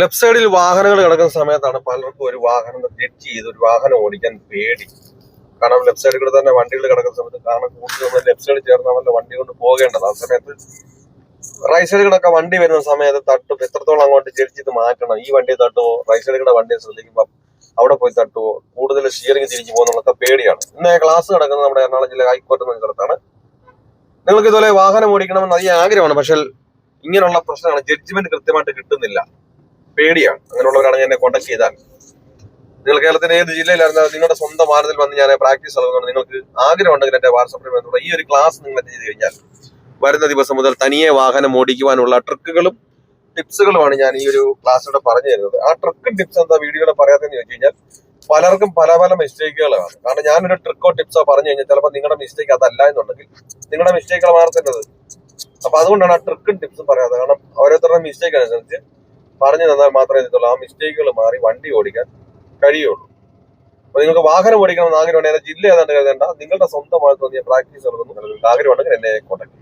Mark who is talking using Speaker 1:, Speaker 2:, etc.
Speaker 1: Left സൈഡിൽ വാഹനങ്ങൾ കിടക്കുന്ന സമയത്താണ് പലർക്കും ഒരു വാഹനം ജഡ്ജ് ചെയ്ത് ഒരു വാഹനം ഓടിക്കാൻ പേടി. കാരണം ലെഫ്റ്റ് സൈഡിൽ കൂടെ തന്നെ വണ്ടികൾ കിടക്കുന്ന സമയത്ത് കാരണം കൂടുതൽ നമ്മൾ ലെഫ്റ്റ് സൈഡിൽ ചേർന്നാണല്ലോ വണ്ടി കൊണ്ട് പോകേണ്ടത്. ആ സമയത്ത് റൈറ്റ് സൈഡിൽ വണ്ടി വരുന്ന സമയത്ത് തട്ടും എത്രത്തോളം അങ്ങോട്ട് ജഡ്ജ് ചെയ്ത് മാറ്റണം. ഈ വണ്ടി തട്ടുമോ റൈറ്റ് സൈഡിൽ കൂടെ വണ്ടിയെ ശ്രദ്ധിക്കുമ്പോൾ അവിടെ പോയി തട്ടുമോ കൂടുതൽ ഷിയറിംഗ് തിരിച്ചു പോകുന്നുള്ള പേടിയാണ്. ഇന്ന് ക്ലാസ് നടക്കുന്നത് നമ്മുടെ എറണാകുളം ജില്ല ഹൈക്കോർട്ട് എന്ന നിങ്ങൾക്ക് ഇതുപോലെ വാഹനം ഓടിക്കണമെന്ന് അതിന് ആഗ്രഹമാണ് പക്ഷെ ഇങ്ങനെയുള്ള പ്രശ്നമാണ് ജഡ്ജ്മെന്റ് കൃത്യമായിട്ട് കിട്ടുന്നില്ല. പേടിയാണ്. അങ്ങനെയുള്ളവരാണെങ്കിൽ എന്നെ കോൺടാക്ട് ചെയ്താൽ. നിങ്ങൾ കേരളത്തിന്റെ ഏത് ജില്ലയിലായിരുന്നാലും നിങ്ങളുടെ സ്വന്തം വാഹനത്തിൽ വന്ന് ഞാൻ പ്രാക്ടീസ് നൽകുന്നുണ്ട് നിങ്ങൾക്ക് ആഗ്രഹം ഉണ്ടെങ്കിൽ എന്റെ വാട്സപ്പിൽ ബന്ധപ്പെട്ട ഈ ഒരു ക്ലാസ് നിങ്ങൾ ചെയ്ത് കഴിഞ്ഞാൽ വരുന്ന ദിവസം മുതൽ തനിയെ വാഹനം ഓടിക്കുവാനുള്ള ട്രിക്കുകളും ടിപ്സുകളുമാണ് ഞാൻ ഈ ഒരു ക്ലാസ്സിലൂടെ പറഞ്ഞു തരുന്നത്. ആ ട്രിക്കും ടിപ്സ് എന്താ വീഡിയോയുടെ പറയാത്തതെന്ന് ചോദിച്ചു കഴിഞ്ഞാൽ പലർക്കും പല പല മിസ്റ്റേക്കുകളാണ് കാരണം ഞാനൊരു ട്രിക്കോ ടിപ്സോ പറഞ്ഞു കഴിഞ്ഞാൽ ചിലപ്പോൾ നിങ്ങളുടെ മിസ്റ്റേക്ക് അതല്ല എന്നുണ്ടെങ്കിൽ നിങ്ങളുടെ മിസ്റ്റേക്കുകൾ മാറത്തേണ്ടത്. അപ്പൊ അതുകൊണ്ടാണ് ആ ട്രിക്കും ടിപ്സും പറയാത്തത്. കാരണം ഓരോരുത്തരുടെ മിസ്റ്റേക്ക് അനുസരിച്ച് പറഞ്ഞു തന്നാൽ മാത്രമേ ഇതുള്ളൂ ആ മിസ്റ്റേക്കുകൾ മാറി വണ്ടി ഓടിക്കാൻ കഴിയുള്ളൂ. അപ്പൊ നിങ്ങൾക്ക് വാഹനം ഓടിക്കണമെന്ന് ആഗ്രഹമുണ്ടെങ്കിൽ ജില്ല ഏതാണ്ട് കരുതേണ്ട. നിങ്ങളുടെ സ്വന്തമായി തോന്നിയ പ്രാക്ടീസ് നടത്തുന്നു ആഗ്രഹമുണ്ടെങ്കിൽ എന്നെ കോൺടാക്ട്